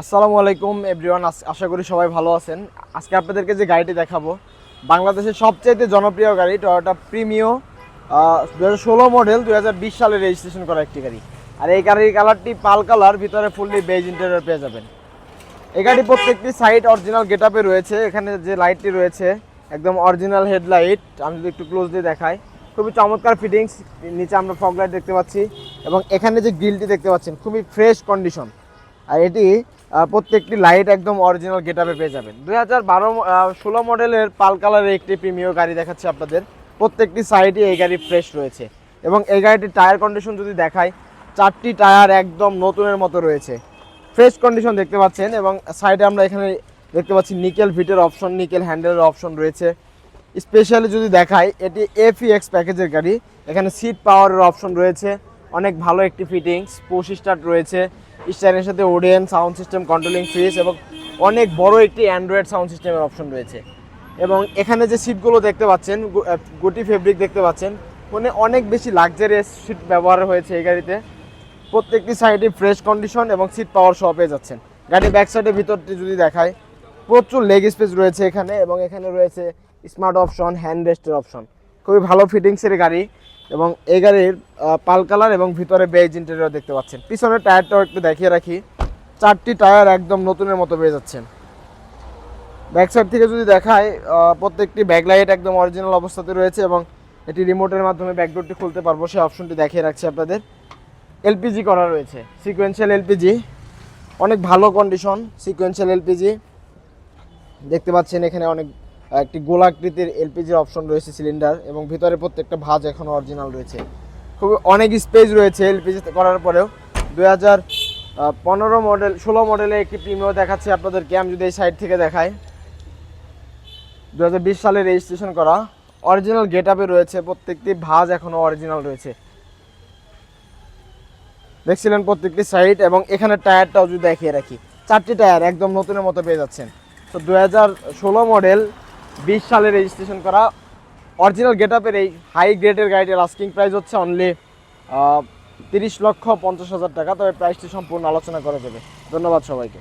আসসালামু আলাইকুম এভরিওয়ান আশা করি সবাই ভালো আছেন। আজকে আপনাদেরকে যে গাড়িটি দেখাবো, বাংলাদেশের সবচেয়ে জনপ্রিয় গাড়ি টয়োটা প্রিমিও দু ষোলো মডেল দু বিশ সালে রেজিস্ট্রেশন করা একটি গাড়ি। আর এই গাড়ির কালারটি পাল কালার ভিতরে ফুললি বেজ ইন্টেরিয়র পেয়ে যাবেন। এই গাড়ি প্রত্যেকটি সাইড অরিজিনাল গেট রয়েছে। এখানে যে লাইটটি রয়েছে, একদম অরিজিনাল হেডলাইট আমি যদি একটু ক্লোজলি দেখাই। খুবই চমৎকার ফিটিংস নিচে আমরা ফগ লাইট দেখতে পাচ্ছি। এবং এখানে যে গ্রিলটি দেখতে পাচ্ছেন, খুবই ফ্রেশ কন্ডিশন আর এটি প্রত্যেকটি লাইট একদম অরিজিনাল গেটআপে পেয়ে যাবেন। দুই হাজার বারো ষোলো মডেলের পাল কালারের একটি প্রিমিয় গাড়ি দেখাচ্ছে আপনাদের। প্রত্যেকটি সাইডে এই গাড়ি ফ্রেশ রয়েছে। এবং এই গাড়িটির টায়ার কন্ডিশন যদি দেখাই, চারটি টায়ার একদম নতুনের মতো রয়েছে। ফ্রেশ কন্ডিশন দেখতে পাচ্ছেন এবং সাইডে আমরা এখানে দেখতে পাচ্ছি নিকেল ভিটের অপশন নিকেল হ্যান্ডেলের অপশন রয়েছে। স্পেশালি যদি দেখাই, এটি এফিএক্স প্যাকেজের গাড়ি। এখানে সিট পাওয়ারের অপশন রয়েছে। অনেক ভালো একটি ফিটিংস পুশ স্টার্ট রয়েছে। স্টারের সাথে ODN sound system, controlling fridge এবং অনেক বড় একটি অ্যান্ড্রয়েড সাউন্ড সিস্টেমের অপশন রয়েছে। এবং এখানে যে সিটগুলো দেখতে পাচ্ছেন গুটি ফেব্রিক দেখতে পাচ্ছেন মানে অনেক বেশি লাক্সারিয়াস সিট ব্যবহার হয়েছে এই গাড়িতে। প্রত্যেকটি সাইডে ফ্রেশ কন্ডিশন এবং সিট পাওয়ার সহ পেয়ে যাচ্ছেন। গাড়ির ব্যাক সাইডের ভিতরটি যদি দেখায় প্রচুর লেগ স্পেস রয়েছে এখানে এবং এখানে রয়েছে স্মার্ট অপশন, হ্যান্ড রেস্টের অপশন। খুবই ভালো ফিটিংসের গাড়ি এবং এই গাড়ির পাল কালার এবং ভিতরে বেজ ইন্টেরিয়র দেখতে পাচ্ছেন। পিছনের টায়ারটাও একটু দেখিয়ে রাখি। চারটি টায়ার একদম নতুনের মতো পেয়ে যাচ্ছেন। ব্যাক সাইড থেকে যদি দেখায় প্রত্যেকটি প্রত্যেকটি ব্যাকলাইট একদম অরিজিনাল অবস্থাতে রয়েছে এবং এটি রিমোটের মাধ্যমে ব্যাকডোরটি খুলতে পারব, সেই অপশনটি দেখিয়ে রাখছি আপনাদের। এলপিজি করা রয়েছে সিকোয়েন্সিয়াল এলপিজি অনেক ভালো কন্ডিশন সিকোয়েন্সিয়াল এলপিজি দেখতে পাচ্ছেন এখানে অনেক একটি গোলাকৃতির এলপিজির অপশন রয়েছে সিলিন্ডার এবং ভিতরে প্রত্যেকটা ভাঁজ এখনও অরিজিনাল রয়েছে। খুব অনেক স্পেস রয়েছে এলপিজি করার পরেও। দুই হাজার পনেরো মডেল, ষোলো মডেলে একটি প্রিমিয় দেখাচ্ছি আপনাদেরকে, আমি যদি এই সাইড থেকে দেখাই। দু হাজার বিশ সালে রেজিস্ট্রেশন করা। অরিজিনাল গেট আপে রয়েছে, প্রত্যেকটি ভাঁজ এখনও অরিজিনাল রয়েছে। দেখছিলেন প্রত্যেকটি সাইড এবং এখানে টায়ারটাও যদি দেখিয়ে রাখি। চারটি টায়ার একদম নতুনের মতো পেয়ে যাচ্ছেন। তো দু হাজার ষোলো মডেল বিশ সালে রেজিস্ট্রেশন করা। অরিজিনাল গেট আপের এই হাই গ্রেডের গাড়িটির আস্কিং প্রাইস হচ্ছে অনলি তিরিশ লক্ষ পঞ্চাশ হাজার টাকা। তবে প্রাইসটি সম্পূর্ণ আলোচনা করা যাবে। ধন্যবাদ সবাইকে।